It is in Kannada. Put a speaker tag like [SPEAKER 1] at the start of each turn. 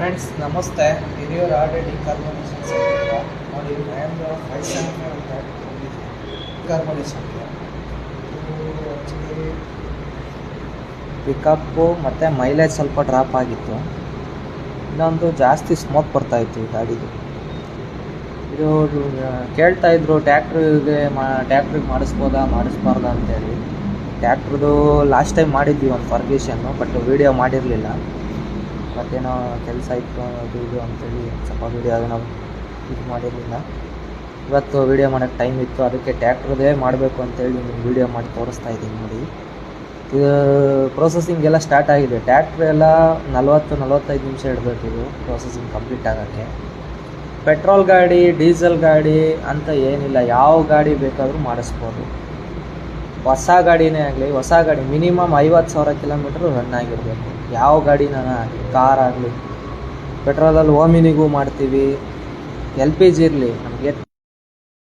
[SPEAKER 1] ಫ್ರೆಂಡ್ಸ್ ನಮಸ್ತೆ. ಹಿರಿಯೂರು ಆರ್ಡರ್ ಕಾರ್ಬೊನೇಷನ್ ಸೆಂಟರ್ ನೋಡಿ ಮಹೇಂದ್ರ ಫೈವ್ ಫೈವ್ ಅಂತ ಕಾರ್ಬೊನೇಷನ್ಗೆ ಆ್ಯಕ್ಚುಲಿ ಪಿಕಪ್ಪು ಮತ್ತು ಮೈಲೇಜ್ ಸ್ವಲ್ಪ ಡ್ರಾಪ್ ಆಗಿತ್ತು. ಇನ್ನೊಂದು ಜಾಸ್ತಿ ಸ್ಮೋಕ್ ಬರ್ತಾಯಿತ್ತು ಈ ಗಾಡಿಗೆ ಇದು ಕೇಳ್ತಾ ಇದ್ರು ಟ್ಯಾಕ್ಟ್ರಿಗೆ ಮಾ ಟ್ಯಾಕ್ಟ್ರಿಗೆ ಮಾಡಿಸ್ಬೋದಾ, ಮಾಡಿಸ್ಬಾರ್ದಾ ಅಂತೇಳಿ. ಟ್ಯಾಕ್ಟ್ರದು ಲಾಸ್ಟ್ ಟೈಮ್ ಮಾಡಿದ್ವಿ ಒಂದು ಫರ್ಗೇಷನ್ನು ಬಟ್ ವೀಡಿಯೋ ಮಾಡಿರಲಿಲ್ಲ. ಮತ್ತೇನೋ ಕೆಲಸ ಇತ್ತು, ಅದು ಇದು ಅಂತೇಳಿ ಸ್ವಲ್ಪ ವೀಡಿಯೋ ಅದನ್ನು ಇದು ಮಾಡಿರಲಿಲ್ಲ. ಇವತ್ತು ವೀಡಿಯೋ ಮಾಡೋಕ್ಕೆ ಟೈಮ್ ಇತ್ತು, ಅದಕ್ಕೆ ಟ್ಯಾಕ್ಟ್ರದೇ ಮಾಡಬೇಕು ಅಂತೇಳಿ ನಿಮ್ಗೆ ವೀಡಿಯೋ ಮಾಡಿ ತೋರಿಸ್ತಾ ಇದ್ದೀನಿ ನೋಡಿ. ಇದು ಪ್ರೊಸೆಸಿಂಗ್ ಎಲ್ಲ ಸ್ಟಾರ್ಟ್ ಆಗಿದೆ. ಟ್ಯಾಕ್ಟ್ರ್ ಎಲ್ಲ ನಲವತ್ತು, ನಲವತ್ತೈದು ನಿಮಿಷ ಇಡಬೇಕು ಇದು ಪ್ರೊಸೆಸಿಂಗ್ ಕಂಪ್ಲೀಟ್ ಆಗೋಕ್ಕೆ. ಪೆಟ್ರೋಲ್ ಗಾಡಿ ಡೀಸೆಲ್ ಗಾಡಿ ಅಂತ ಏನಿಲ್ಲ, ಯಾವ ಗಾಡಿ ಬೇಕಾದರೂ ಮಾಡಿಸ್ಬೋದು. ಹೊಸ ಗಾಡಿನೇ ಆಗಲಿ, ಹೊಸ ಗಾಡಿ ಮಿನಿಮಮ್ ಐವತ್ತು ಸಾವಿರ ಕಿಲೋಮೀಟ್ರ್ ರನ್ ಆಗಿರಬೇಕು. ಯಾವ ಗಾಡಿನ ಆಗಲಿ ಕಾರ್ ಆಗಲಿ ಪೆಟ್ರೋಲಲ್ಲಿ ಓಮಿನಿಗೂ ಮಾಡ್ತೀವಿ ಎಲ್ ಪಿ ಜಿ ಇರಲಿ, ನಮಗೆ